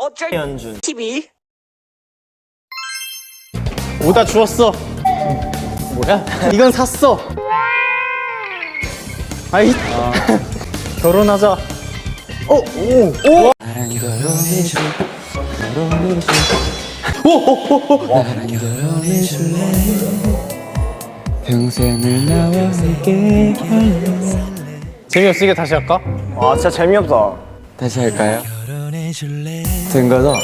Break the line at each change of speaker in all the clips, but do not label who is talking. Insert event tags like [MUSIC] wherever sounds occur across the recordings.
어쩔 연준 TV
오다 주웠어. 뭐야? 이건 샀어. 아이. [LAUGHS] 결혼하자. 어, 오, 오.
평생을 나와 함께
재미없으니까 다시 할까?
아 진짜 재미없다
다시 할까요? 된 거죠?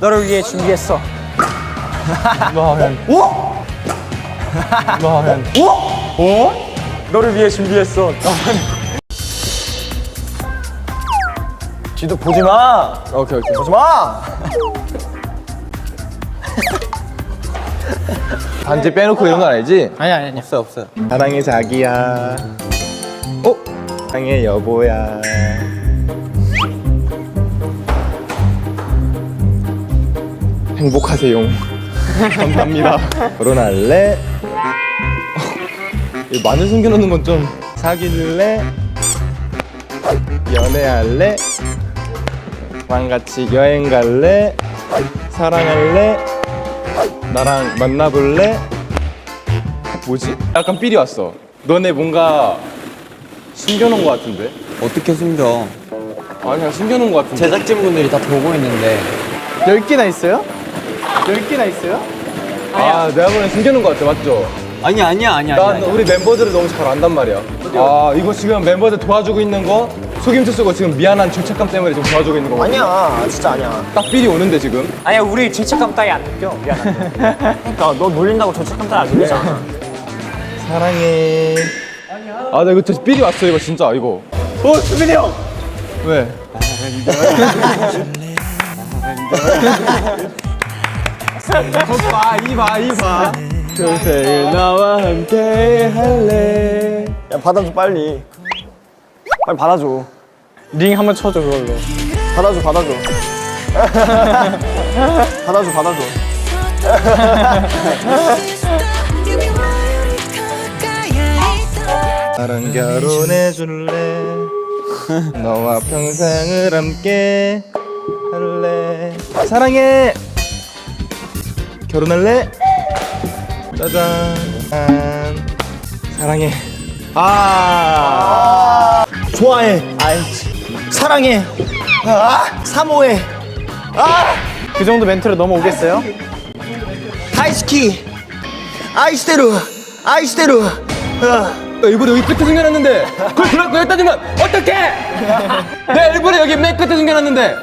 너를 위해 준비했어 [LAUGHS]
마현. 오? 마현.
너를 위해 준비했어 지도 보지 마
오케이 오케이
보지 마
반지 빼놓고 이런 건 알지?
아니 아니 아니.
없어 없어
사랑해 자기야 어? 사랑해 여보야 행복하세요 감사합니다 [LAUGHS] 결혼할래? 이 마늘 숨겨놓는 건 좀 사귈래? 연애할래? 나랑 같이 여행 갈래? 사랑할래? 나랑 만나볼래? 뭐지? 약간 삘이 왔어. 너네 뭔가 숨겨놓은 것 같은데?
어떻게 숨겨
아니야 숨겨놓은 것 같은데.
제작진분들이 다 보고 있는데
열 개나 있어요? 열 개나 있어요?
아 내가 보기엔 숨겨놓은 것 같아 맞죠?
아니 아니야 아니야
나 우리 멤버들을 너무 잘 안단 말이야. 아 이거 지금 멤버들 도와주고 있는 거 속임수 쓰고 지금 미안한 죄책감 때문에 지금 도와주고 있는 거.
아니야 진짜 아니야
딱 삘이 오는데 지금.
아니야 우리 죄책감 따위 안 느껴 미안한데 [LAUGHS] 그러니까 너 놀린다고 죄책감 따위 안 느끼잖아
사랑해. 아 나 이거 진짜 삘이 왔어 이거 진짜 이거.
어 수빈이 형
왜? 봐, 이 봐, 이 봐. 평생을 나와 함께 할래.
야 받아줘 빨리 빨리 받아줘
링 한번 쳐줘 그걸로.
받아줘 받아줘 [LAUGHS] 받아줘 받아줘 [LAUGHS]
나랑 결혼해 줄래? [LAUGHS] 너와 평생을 함께 할래? 사랑해. 결혼할래? 짜잔. 짠. 사랑해.
아 좋아해 아이 사랑해 아 사모해
그 정도 멘트로 넘어오겠어요?
다이스키 아이스테루 아이스테루 아.
나 일부러 여기 끝에 숨겨놨는데 그걸 거 했다지만 어떡해! [LAUGHS] 내가 일부러 여기 맨 끝에 숨겨놨는데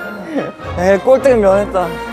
에이 꼴등은 면했다